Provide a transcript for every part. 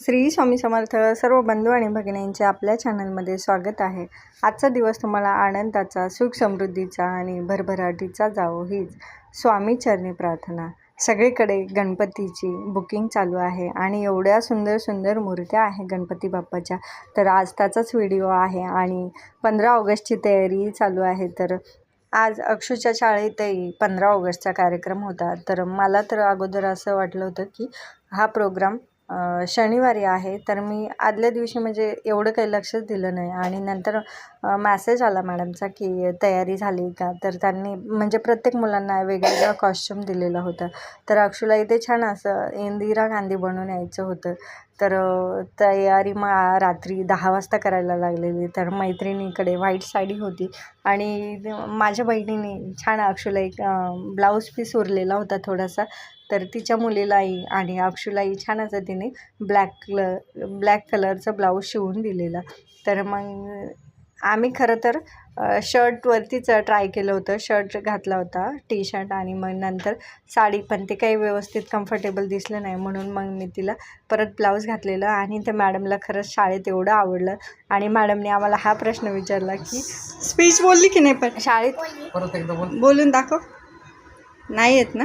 श्री स्वामी समर्थ सर्व बंधू आणि भगिनींचे आपल्या चॅनलमध्ये स्वागत आहे. आजचा दिवस तुम्हाला आनंदाचा सुख समृद्धीचा आणि भरभराटीचा जावो हीच स्वामी चरणी प्रार्थना. सगळीकडे गणपतीची बुकिंग चालू आहे आणि एवढ्या सुंदर सुंदर मूर्त्या आहे गणपती बाप्पाच्या. तर आज त्याचाच व्हिडिओ आहे आणि पंधरा ऑगस्टची तयारी चालू आहे. तर आज अक्षूच्या शाळेतही पंधरा ऑगस्टचा कार्यक्रम होता. तर मला तर अगोदर असं वाटलं होतं की हा प्रोग्राम शनिवारी आहे. तर मी आदल्या दिवशी म्हणजे एवढं काही लक्षच दिलं नाही. आणि नंतर मॅसेज आला मॅडमचा की तयारी झाली का? तर त्यांनी म्हणजे प्रत्येक मुलांना वेगवेगळा कॉस्च्युम दिलेला होता. तर अक्षूला इथे छान असं इंदिरा गांधी बनून यायचं होतं. तर तयारी मग रात्री दहा वाजता करायला लागलेली. तर मैत्रिणीकडे व्हाईट साडी होती. आणि माझ्या बहिणीने छान अक्षूला एक ब्लाऊज पीस उरलेला होता थोडासा. तर तिच्या मुलीलाही आणि अक्षूलाही छान असं तिने ब्लॅक कलर ब्लॅक कलरचं ब्लाऊज शिवून दिलेलं. तर मग आम्ही खरं तर शर्टवरतीच ट्राय केलं होतं. शर्ट घातला होता टी शर्ट आणि मग नंतर साडी पण ते काही व्यवस्थित कम्फर्टेबल दिसलं नाही. म्हणून मग मी तिला परत ब्लाऊज घातलेलं आणि त्या मॅडमला खरंच शाळेत एवढं आवडलं. आणि मॅडमने आम्हाला हा प्रश्न विचारला की स्पीच बोलली की नाही पण? शाळेत परत एकदा बोल. बोलून दाखव. नाही येत ना?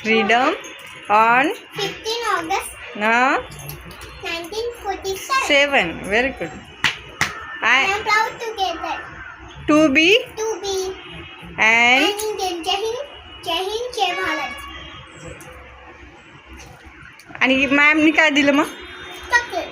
फ्रीडम ऑन 15 August ना 1947. Seven very good I I am proud together to be to be and. Jai Hind, Jai Hind, Jai Bharat. आणि मॅमनी काय दिलं मग Chocolate.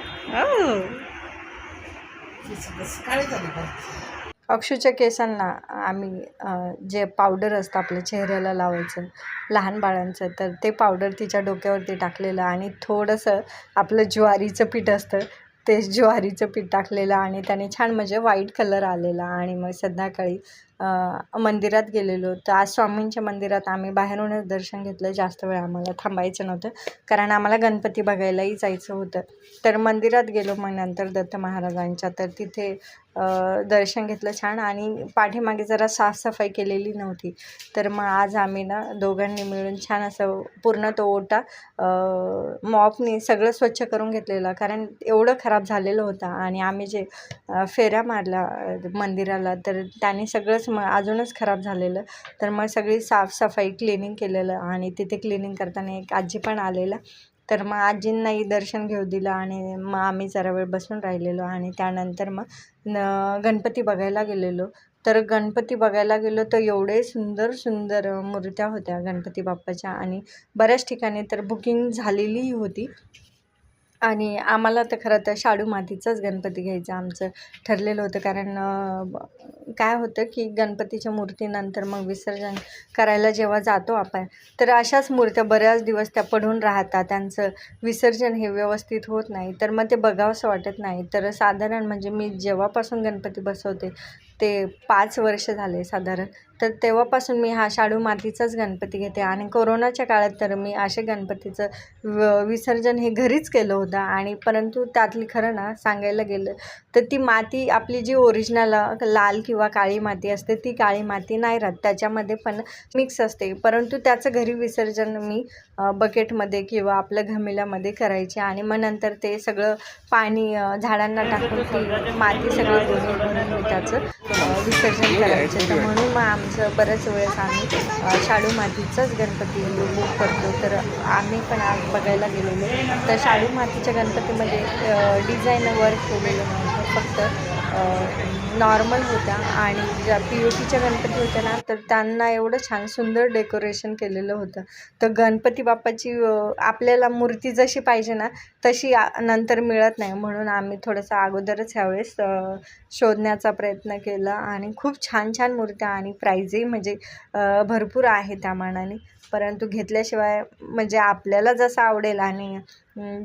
अक्षूच्या केसांना आम्ही जे पावडर असतं आपल्या चेहऱ्याला लावायचं लहान बाळांचं तर ते पावडर तिच्या डोक्यावरती टाकलेलं आणि थोडंसं आपलं ज्वारीचं पीठ असतं ते ज्वारीचं पीठ टाकलेलं आणि त्याने छान म्हणजे व्हाईट कलर आलेला आणि मग संध्याकाळी मंदिरात गेलेलो. तर आज स्वामींच्या मंदिरात आम्ही बाहेरूनच दर्शन घेतलं. जास्त वेळ आम्हाला थांबायचं नव्हतं. कारण आम्हाला गणपती बघायलाही जायचं होतं. तर मंदिरात गेलो मग नंतर दत्त महाराजांच्या. तर तिथे दर्शन घेतलं छान. आणि पाठीमागे जरा साफसफाई केलेली नव्हती. तर मग आज आम्ही ना दोघांनी मिळून छान असं पूर्ण तो ओटा मॉपने सगळं स्वच्छ करून घेतलेलं. कारण एवढं खराब झालेलं होतं. आणि आम्ही जे फेऱ्या मारल्या मंदिराला. तर त्याने सगळंच मग अजूनच खराब झालेलं. तर मग सगळी साफसफाई क्लिनिंग केलेलं आणि तिथे क्लिनिंग करताना एक आजी पण आलेला. तर मग आजींनाही दर्शन घेऊ दिलं आणि मग आम्ही जरा वेळ बसून राहिलेलो आणि त्यानंतर मग न गणपती बघायला गेलेलो. तर गणपती बघायला गेलो तर एवढे सुंदर सुंदर मूर्त्या होत्या गणपती बाप्पाच्या आणि बऱ्याच ठिकाणी तर बुकिंग झालेलीही होती. आणि आम्हाला तर खरं तर शाडू मातीचाच गणपती घ्यायचा आमचं ठरलेलं होतं. कारण काय होतं की गणपतीच्या मूर्तीनंतर मग विसर्जन करायला जेव्हा जातो आपण तर अशाच मूर्त्या बऱ्याच दिवस त्या पडून राहतात. त्यांचं विसर्जन हे व्यवस्थित होत नाही. तर मग ते बघावंसं वाटत नाही. तर साधारण म्हणजे मी जेव्हापासून गणपती बसवते ते पाच वर्ष झाले साधारण. तर तेव्हापासून मी हा शाडू मातीचाच गणपती घेते. आणि कोरोनाच्या काळात तर मी असे गणपतीचं व विसर्जन हे घरीच केलं होतं. आणि परंतु त्यातली खरं ना सांगायला गेलं तर ती माती आपली जी ओरिजिनल लाल किंवा काळी माती असते ती काळी माती नाही राहत. त्याच्यामध्ये पण मिक्स असते. परंतु त्याचं घरी विसर्जन मी बकेटमध्ये किंवा आपल्या घमिल्यामध्ये करायचे. आणि मग नंतर ते सगळं पाणी झाडांना टाकून ती माती सगळं त्याचं विसर्जन करायचं. तर म्हणून मग आमचं बऱ्याच वेळेस आम्ही शाडू मातीचाच गणपती बुक करतो. तर आम्ही पण आज बघायला गेलेलो. तर शाडू मातीच्या गणपतीमध्ये डिझाईन वर्क केलेलं नव्हतं फक्त. नॉर्मल होत्या आणि ज्या पी ओ पीच्या गणपती होत्या ना तर त्यांना एवढं छान सुंदर डेकोरेशन केलेलं होतं. तर गणपती बाप्पाची आपल्याला मूर्ती जशी पाहिजे ना तशी नंतर मिळत नाही. म्हणून आम्ही थोडंसं अगोदरच ह्यावेळेस शोधण्याचा प्रयत्न केला. आणि खूप छान छान मूर्त्या आणि प्राईजही म्हणजे भरपूर आहे त्या मानाने. परंतु घेतल्याशिवाय म्हणजे आपल्याला जसं आवडेल आणि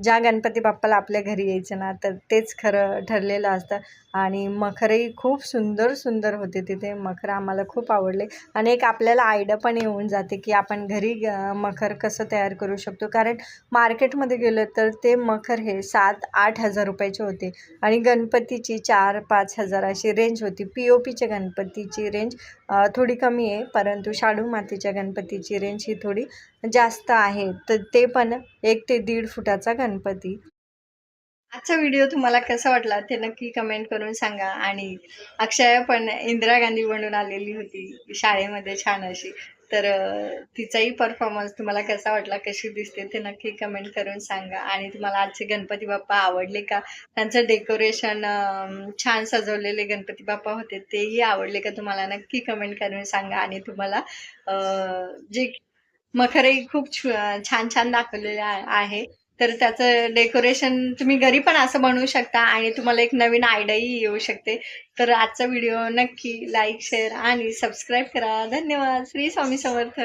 ज्या गणपती बाप्पाला आपल्या घरी यायचं ना तर तेच खरं ठरलेलं असतं. आणि मखरही खूप सुंदर सुंदर होते तिथे. मखर आम्हाला खूप आवडले. आणि एक आपल्याला आयडिया पण येऊन जाते की आपण घरी मखर कसं तयार करू शकतो. कारण मार्केटमध्ये गेलं तर ते मखर हे सात आठ हजार रुपयाचे होते. आणि गणपतीची चार पाच हजार अशी रेंज होती. पी ओ पीच्या गणपतीची रेंज थोडी कमी आहे. परंतु शाडू मातीच्या गणपतीची रेंज ही थोडी जास्त आहे. तर ते पण एक ते दीड फुटाचा गणपती. आजचा व्हिडिओ तुम्हाला कसा वाटला ते नक्की कमेंट करून सांगा. आणि अक्षय पण इंदिरा गांधी बनून आलेली होती शाळेमध्ये छान अशी. तर तिचाही परफॉर्मन्स तुम्हाला कसा वाटला कशी दिसते ते नक्की कमेंट करून सांगा. आणि तुम्हाला आजचे गणपती बाप्पा आवडले का? त्यांचं डेकोरेशन छान सजवलेले गणपती बाप्पा होते तेही आवडले का? तुम्हाला नक्की कमेंट करून सांगा. आणि तुम्हाला जे मखरही खूप छान छान दाखवलेले आहे. तर त्याचं डेकोरेशन तुम्ही घरी पण असं बनवू शकता आणि तुम्हाला एक नवीन आयडियाही येऊ शकते. तर आजचा व्हिडिओ नक्की लाईक शेअर आणि सबस्क्राईब करा. धन्यवाद. श्री स्वामी समर्थ.